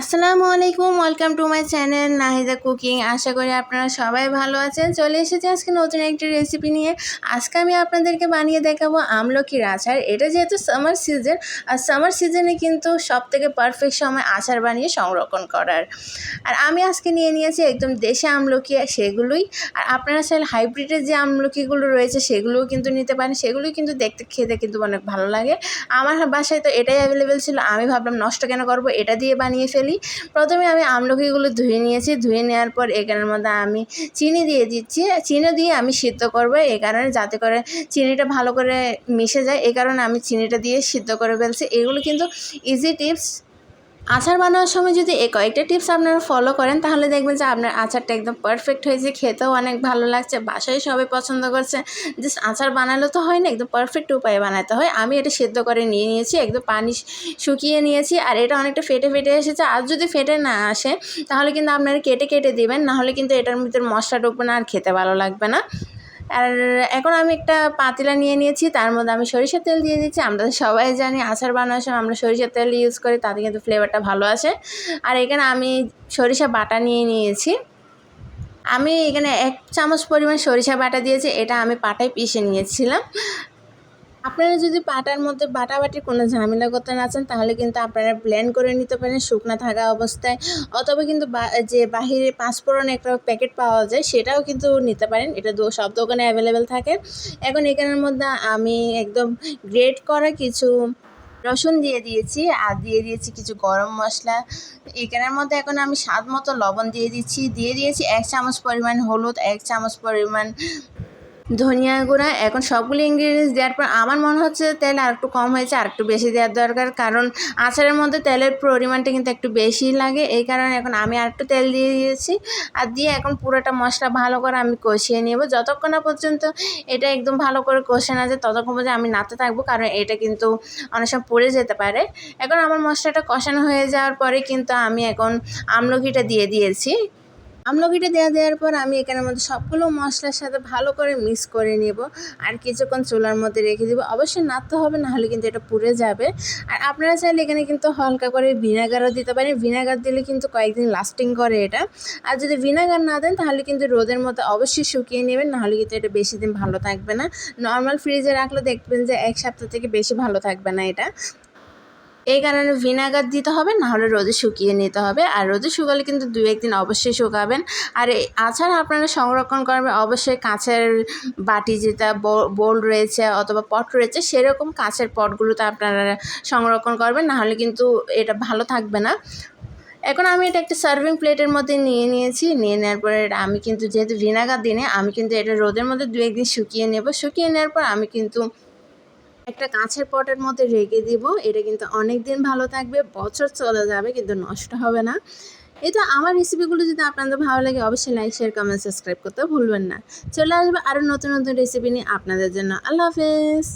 আসসালামু আলাইকুম welcome to my channel Nahida cooking আশা করি আপনারা সবাই ভালো আছেন। চলে এসেছি আজকে নতুন একটি রেসিপি নিয়ে। আজকে আমি আপনাদেরকে বানিয়ে দেখাবো আমলকির আচার এটা যেহেতু সামার সিজন আর সামার সিজনে কিন্তু সব থেকে পারফেক্ট সময় আচার বানিয়ে সংরক্ষণ করার। আর আমি আজকে নিয়ে নিয়েছি একদম দেশে আমলকি সেগুলোই। আর আপনারা চাইলে হাইব্রিডের যে আমলকিগুলো রয়েছে, সেগুলোও কিন্তু নিতে পারেন। সেগুলোই কিন্তু দেখতে, খেতে কিন্তু অনেক ভালো লাগে। আমার বাসায় তো এটাই অ্যাভেলেবেল ছিল। আমি ভাবলাম নষ্ট কেন করব? এটা দিয়ে বানিয়ে ফেলি। প্রথমে আমি আমলকিগুলো ধুয়ে নিয়েছি। ধুয়ে নেওয়ার পর এখানের মধ্যে আমি চিনি দিয়ে দিচ্ছি। চিনি দিয়ে আমি সিদ্ধ করব এই কারণে যাতে করে চিনিটা ভালো করে মিশে যায়। এই কারণে আমি চিনিটা দিয়ে সিদ্ধ করে ফেলছি। এগুলো কিন্তু ইজি টিপস আচার বানানোর সময় যদি এই কয়েকটা টিপস আপনারা ফলো করেন, তাহলে দেখবেন যে আপনার আচারটা একদম পারফেক্ট হয়েছে। খেতেও অনেক ভালো লাগছে, বাসায় সবাই পছন্দ করছে। জাস্ট আচার বানালে তো হয় না, একদম পারফেক্ট উপায়ে বানাতে হয়। আমি এটা সেদ্ধ করে নিয়ে নিয়েছি, একদম পানি শুকিয়ে নিয়েছি, আর এটা অনেকটা ফেটে ফেটে এসেছে। আর যদি ফেটে না আসে, তাহলে কিন্তু আপনারা কেটে কেটে দিবেন, নাহলে কিন্তু এটার ভিতরে মশলা ঢুকবে না আর খেতে ভালো লাগবে না। আর এখন আমি একটা পাতিলা নিয়ে নিয়েছি, তার মধ্যে আমি সরিষার তেল দিয়ে দিচ্ছি। আমরা তো সবাই জানি আচার বানানোর সময় আমরা সরিষার তেল ইউজ করি, তাতে কিন্তু ফ্লেভারটা ভালো আসে। আর এখানে আমি সরিষা বাটা নিয়ে নিয়েছি। আমি এখানে এক চামচ পরিমাণ সরিষা বাটা দিয়েছি, এটা আমি পাটায় পিষে নিয়েছিলাম। আপনারা যদি পাটার মধ্যে বাটাবাটির কোনো ঝামেলা করতে না চান, তাহলে কিন্তু আপনারা ব্লেন্ড করে নিতে পারেন শুকনো থাকা অবস্থায়। অথবা কিন্তু যে বাহিরে পাঁচফোড়ন একটা প্যাকেট পাওয়া যায়, সেটাও কিন্তু নিতে পারেন। এটা সব দোকানে অ্যাভেলেবেল থাকে। এখন এখানের মধ্যে আমি একদম গ্রেট করা কিছু রসুন দিয়ে দিয়েছি, আর দিয়ে দিয়েছি কিছু গরম মশলা। এখানের মধ্যে এখন আমি স্বাদ মতো লবণ দিয়ে দিচ্ছি। দিয়ে দিয়েছি এক চামচ পরিমাণ হলুদ, এক চামচ পরিমাণ ধনিয়া গুঁড়া, এখন সবগুলো ইনগ্রিডিয়েন্টস দেওয়ার পর আমার মনে হচ্ছে তেল আর একটু কম হয়েছে, আর একটু বেশি দেওয়ার দরকার। কারণ আচারের মধ্যে তেলের পরিমাণটা কিন্তু একটু বেশি লাগে, এই কারণে এখন আমি আর একটু তেল দিয়ে দিয়েছি। আর দিয়ে এখন পুরোটা মশলা ভালো করে আমি কষিয়ে নেব। যতক্ষণ না পর্যন্ত এটা একদম ভালো করে কষে না যায়, ততক্ষণ পর্যন্ত আমি নাতে থাকব, কারণ এটা কিন্তু অনেক সময় পড়ে যেতে পারে। এখন আমার মশলাটা কষানো হয়ে যাওয়ার পরে কিন্তু আমি এখন আমলকিটা দিয়ে দিয়েছি। আমলকিটা দেওয়া দেওয়ার পর আমি এখানের মধ্যে সবগুলো মশলার সাথে ভালো করে মিক্স করে নেব। আর কিছুক্ষণ চুলার মধ্যে রেখে দেবো। অবশ্যই নাড়তে হবে নাহলে কিন্তু এটা পুড়ে যাবে। আর আপনারা চাইলে এখানে কিন্তু হালকা করে ভিনেগারও দিতে পারেন। ভিনেগার দিলে কিন্তু কয়েকদিন লাস্টিং করে এটা। আর যদি ভিনেগার না দেন, তাহলে কিন্তু রোদের মধ্যে অবশ্যই শুকিয়ে নেবেন। নাহলে কিন্তু এটা বেশি দিন ভালো থাকবে না। নর্মাল ফ্রিজে রাখলে দেখবেন যে এক সপ্তাহ থেকে বেশি ভালো থাকবে না এটা। এই কারণে ভিনেগার দিতে হবে, নাহলে রোদে শুকিয়ে নিতে হবে। আর রোদে শুকালে কিন্তু দু একদিন অবশ্যই শুকাবেন। আর আচার আপনারা সংরক্ষণ করবেন, অবশ্যই কাঁচের বাটি যেটা বোল রয়েছে অথবা পট রয়েছে, সেরকম কাঁচের পটগুলোতে আপনারা সংরক্ষণ করবেন, নাহলে কিন্তু এটা ভালো থাকবে না। এখন আমি এটা একটা সার্ভিং প্লেটের মধ্যে নিয়ে নিয়েছি, নিয়ে নেওয়ার পরে আমি কিন্তু যেহেতু ভিনেগার দিনে, আমি কিন্তু এটা রোদের মধ্যে দু একদিন শুকিয়ে নেব। শুকিয়ে নেওয়ার পর আমি কিন্তু একটা কাঁচের পটের মধ্যে রেখে দিব। এটা কিন্তু অনেক দিন ভালো থাকবে, বছর চলে যাবে, কিন্তু নষ্ট হবে না। এই তো আমার রেসিপিগুলো যদি আপনাদের ভালো লাগে, অবশ্যই লাইক শেয়ার কমেন্ট সাবস্ক্রাইব করতে ভুলবেন না। চলে আসবে আরও নতুন নতুন রেসিপি নিয়ে আপনাদের জন্য। আল্লাহ হাফেজ।